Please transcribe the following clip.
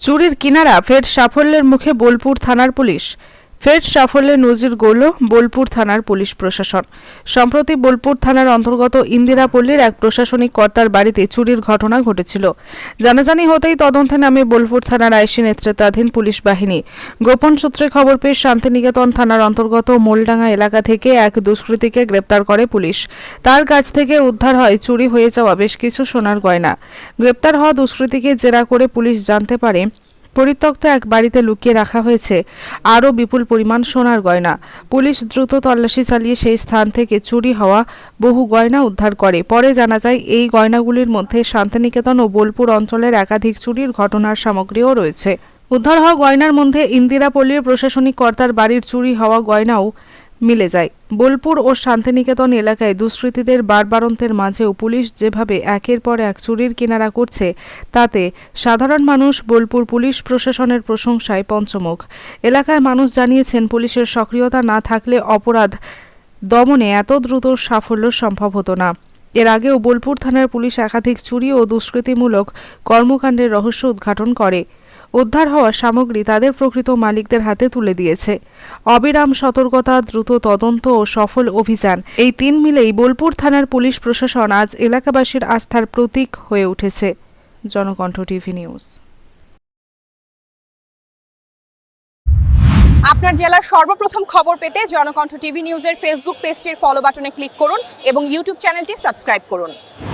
চুরির কিনারা ফের সাফল্যের মুখে বোলপুর থানার পুলিশ। ফের সাফল্যের নজির গড়ল বোলপুর থানার পুলিশ প্রশাসন। সম্প্রতি বোলপুর থানার অন্তর্গত ইন্দিরাপল্লীর এক প্রশাসনিক কর্তার বাড়িতে চুরির ঘটনা ঘটেছিল। জানাজানি হতেই তদন্তে নামে বোলপুর থানার আইসি নেতৃত্বাধীন পুলিশ বাহিনী। গোপন সূত্রে খবর পেয়ে শান্তিনিকেতন থানার অন্তর্গত মোলডাঙ্গা এলাকা থেকে এক দুষ্কৃতীকে গ্রেপ্তার করে পুলিশ। তার কাছ থেকে উদ্ধার হয় চুরি হয়ে যাওয়া বেশ কিছু সোনার গয়না। গ্রেপ্তার হওয়া দুষ্কৃতীকে জেরা করে পুলিশ জানতে পারে পরিত্যক্ত এক বাড়িতে লুকিয়ে রাখা হয়েছে আরও বিপুল পরিমাণ সোনার গয়না। পুলিশ দ্রুত তল্লাশি চালিয়ে সেই স্থান থেকে চুরি হওয়া বহু গয়না উদ্ধার করে। পরে জানা যায়, এই গয়নাগুলির মধ্যে শান্তিনিকেতন ও বোলপুর অঞ্চলের একাধিক চুরির ঘটনার সামগ্রীও রয়েছে। উদ্ধার হওয়া গয়নার মধ্যে ইন্দিরাপল্লীর প্রশাসনিক কর্তার বাড়ির চুরি হওয়া গয়নাও মিলে যায়। বোলপুর ও শান্তিনিকেতন এলাকায় দুষ্কৃতীদের বারবারন্তের মাঝেও পুলিশ যেভাবে একের পর এক চুরির কিনারা করছে, তাতে সাধারণ মানুষ, বোলপুর পুলিশ প্রশাসনের প্রশংসায় পঞ্চমুখ। এলাকার মানুষ জানিয়েছেন, পুলিশের সক্রিয়তা না থাকলে অপরাধ দমনে এত দ্রুত সাফল্য সম্ভব হতো না। এর আগেও বোলপুর থানার পুলিশ একাধিক চুরি ও দুষ্কৃতিমূলক কর্মকাণ্ডের রহস্য উদ্ঘাটন করে। উদ্ধার হওয়া সামগ্রী তাদের প্রকৃত মালিকদের হাতে তুলে দিয়েছে। অবিরাম সতর্কতা, দ্রুত তদন্ত ও সফল অভিযান। এই তিন মিলেই বোলপুর থানার পুলিশ প্রশাসন আজ এলাকাবাসীর আস্থার প্রতীক হয়ে উঠেছে। Janakantha TV news. আপনার জেলার সর্বপ্রথম খবর পেতে জনকণ্ঠ টিভি নিউজের ফেসবুক পেজটির ফলো বাটনে ক্লিক করুন এবং ইউটিউব চ্যানেলটি সাবস্ক্রাইব করুন।